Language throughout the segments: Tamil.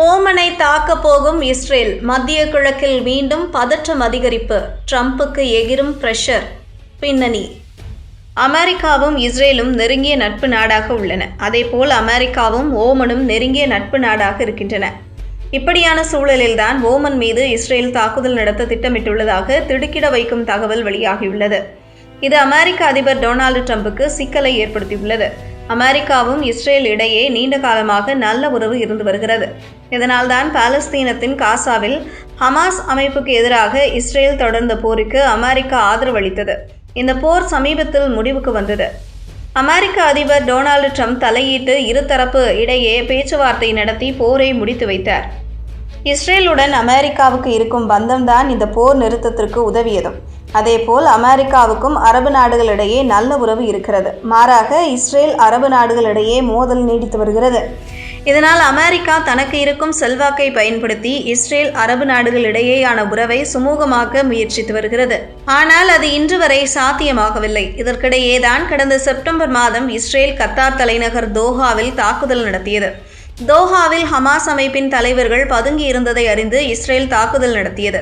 ஓமனை தாக்க போகும் இஸ்ரேல் மத்திய கிழக்கில் மீண்டும் பதற்றம் அதிகரிப்பு. ட்ரம்புக்கு எகிரும் பிரஷர். பின்னணி. அமெரிக்காவும் இஸ்ரேலும் நெருங்கிய நட்பு நாடாக உள்ளன. அதேபோல் அமெரிக்காவும் ஓமனும் நெருங்கிய நட்பு நாடாக இருக்கின்றன. இப்படியான சூழலில்தான் ஓமன் மீது இஸ்ரேல் தாக்குதல் நடத்த திட்டமிட்டுள்ளதாக திடுக்கிட வைக்கும் தகவல் வெளியாகியுள்ளது. இது அமெரிக்க அதிபர் டொனால்டு ட்ரம்புக்கு சிக்கலை ஏற்படுத்தியுள்ளது. அமெரிக்காவும் இஸ்ரேல் இடையே நீண்ட காலமாக நல்ல உறவு இருந்து வருகிறது. இதனால்தான் பாலஸ்தீனத்தின் காசாவில் ஹமாஸ் அமைப்புக்கு எதிராக இஸ்ரேல் தொடர்ந்த போருக்கு அமெரிக்கா ஆதரவளித்தது இந்த போர் சமீபத்தில் முடிவுக்கு வந்தது. அமெரிக்க அதிபர் டொனால்டு ட்ரம்ப் தலையிட்டு இருதரப்பு இடையே பேச்சுவார்த்தை நடத்தி போரை முடித்து வைத்தார். இஸ்ரேலுடன் அமெரிக்காவுக்கு இருக்கும் பந்தம்தான் இந்த போர் நிறுத்தத்திற்கு உதவியதும். அதேபோல் அமெரிக்காவுக்கும் அரபு நாடுகளிடையே நல்ல உறவு இருக்கிறது. மாறாக இஸ்ரேல் அரபு நாடுகளிடையே மோதல் நீடித்து வருகிறது. இதனால் அமெரிக்கா தனக்கு இருக்கும் செல்வாக்கை பயன்படுத்தி இஸ்ரேல் அரபு நாடுகளிடையேயான உறவை சுமூகமாக்க முயற்சித்து வருகிறது. ஆனால் அது இன்று வரை சாத்தியமாகவில்லை. இதற்கிடையேதான் கடந்த செப்டம்பர் மாதம் இஸ்ரேல் கத்தார் தலைநகர் தோஹாவில் தாக்குதல் நடத்தியது. தோஹாவில் ஹமாஸ் அமைப்பின் தலைவர்கள் பதுங்கி இருந்ததை அறிந்து இஸ்ரேல் தாக்குதல் நடத்தியது.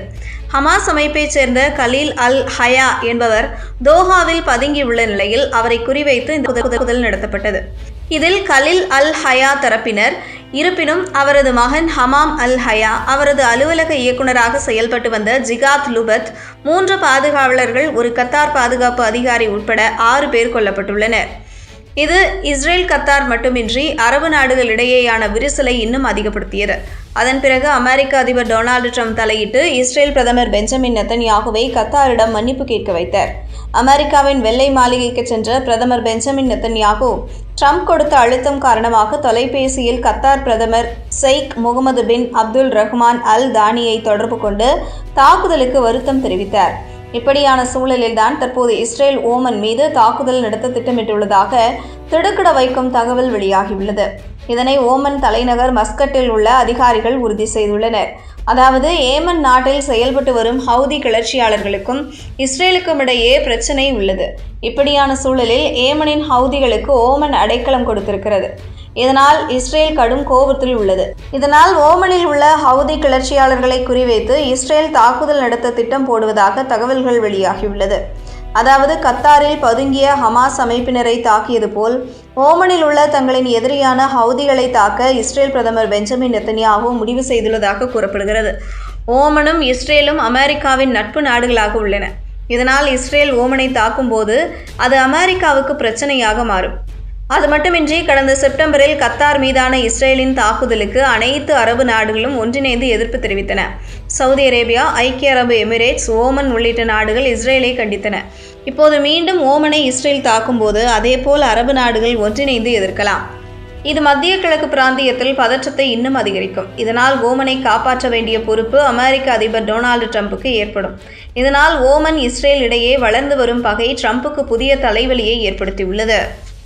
ஹமாஸ் அமைப்பைச் சேர்ந்த கலீல் அல் ஹயா என்பவர் தோஹாவில் பதுங்கியுள்ள நிலையில் அவரை குறிவைத்து இந்த தாக்குதல் நடத்தப்பட்டது. இதில் கலில் அல் ஹயா தரப்பினர் இருப்பினும் அவரது மகன் ஹமாம் அல் ஹயா அவரது அலுவலக இயக்குநராக செயல்பட்டு வந்த ஜிகாத் லுபத் மூன்று பாதுகாவலர்கள் ஒரு கத்தார் பாதுகாப்பு அதிகாரி உட்பட ஆறு பேர் கொல்லப்பட்டுள்ளனர். இது இஸ்ரேல் கத்தார் மட்டுமின்றி அரபு நாடுகளிடையேயான விரிசலை இன்னும் அதிகப்படுத்தியது. அதன் பிறகு அமெரிக்க அதிபர் டொனால்டு ட்ரம்ப் தலையிட்டு இஸ்ரேல் பிரதமர் பெஞ்சமின் நெத்தன்யாகுவை கத்தாரிடம் மன்னிப்பு கேட்க வைத்தார். அமெரிக்காவின் வெள்ளை மாளிகைக்கு சென்ற பிரதமர் பெஞ்சமின் நெத்தன்யாகு ட்ரம்ப் கொடுத்த அழுத்தம் காரணமாக தொலைபேசியில் கத்தார் பிரதமர் செய்க் முகமது பின் அப்துல் ரஹ்மான் அல் தானியை தொடர்பு கொண்டு தாக்குதலுக்கு வருத்தம் தெரிவித்தார். இப்படியான சூழலில்தான் தற்போது இஸ்ரேல் ஓமன் மீது தாக்குதல் நடத்த திட்டமிட்டுள்ளதாக திடுக்கிட வைக்கும் தகவல் வெளியாகியுள்ளது. இதனை ஓமன் தலைநகர் மஸ்கட்டில் உள்ள அதிகாரிகள் உறுதி செய்துள்ளனர். அதாவது ஏமன் நாட்டில் செயல்பட்டு வரும் ஹவுதி கிளர்ச்சியாளர்களுக்கும் இஸ்ரேலுக்கும் இடையே பிரச்சனை உள்ளது. இப்படியான சூழலில் ஏமனின் ஹவுதிகளுக்கு ஓமன் அடைக்கலம் கொடுத்திருக்கிறது. இதனால் இஸ்ரேல் கடும் கோபத்தில் உள்ளது. இதனால் ஓமனில் உள்ள ஹவுதி கிளர்ச்சியாளர்களை குறிவைத்து இஸ்ரேல் தாக்குதல் நடத்த திட்டம் போடுவதாக தகவல்கள் வெளியாகியுள்ளது. அதாவது கத்தாரில் பதுங்கிய ஹமாஸ் அமைப்பினரை தாக்கியது போல் ஓமனில் உள்ள தங்களின் எதிரியான ஹவுதிகளை தாக்க இஸ்ரேல் பிரதமர் பெஞ்சமின் நெத்தனியாகவும் முடிவு செய்துள்ளதாக கூறப்படுகிறது. ஓமனும் இஸ்ரேலும் அமெரிக்காவின் நட்பு நாடுகளாக உள்ளன. இதனால் இஸ்ரேல் ஓமனை தாக்கும்போது அது அமெரிக்காவுக்கு பிரச்சனையாக மாறும். அது மட்டுமின்றி கடந்த செப்டம்பரில் கத்தார் மீதான இஸ்ரேலின் தாக்குதலுக்கு அனைத்து அரபு நாடுகளும் ஒன்றிணைந்து எதிர்ப்பு தெரிவித்தன. சவுதி அரேபியா ஐக்கிய அரபு எமிரேட்ஸ் ஓமன் உள்ளிட்ட நாடுகள் இஸ்ரேலை கண்டித்தன. இப்போது மீண்டும் ஓமனை இஸ்ரேல் தாக்கும்போது அதேபோல் அரபு நாடுகள் ஒன்றிணைந்து எதிர்க்கலாம். இது மத்திய கிழக்கு பிராந்தியத்தில் பதற்றத்தை இன்னும் அதிகரிக்கும். இதனால் ஓமனை காப்பாற்ற வேண்டிய பொறுப்பு அமெரிக்க அதிபர் டொனால்டு ட்ரம்புக்கு ஏற்படும். இதனால் ஓமன் இஸ்ரேல் இடையே வளர்ந்து வரும் பகை ட்ரம்புக்கு புதிய தலைவலியை ஏற்படுத்தியுள்ளது.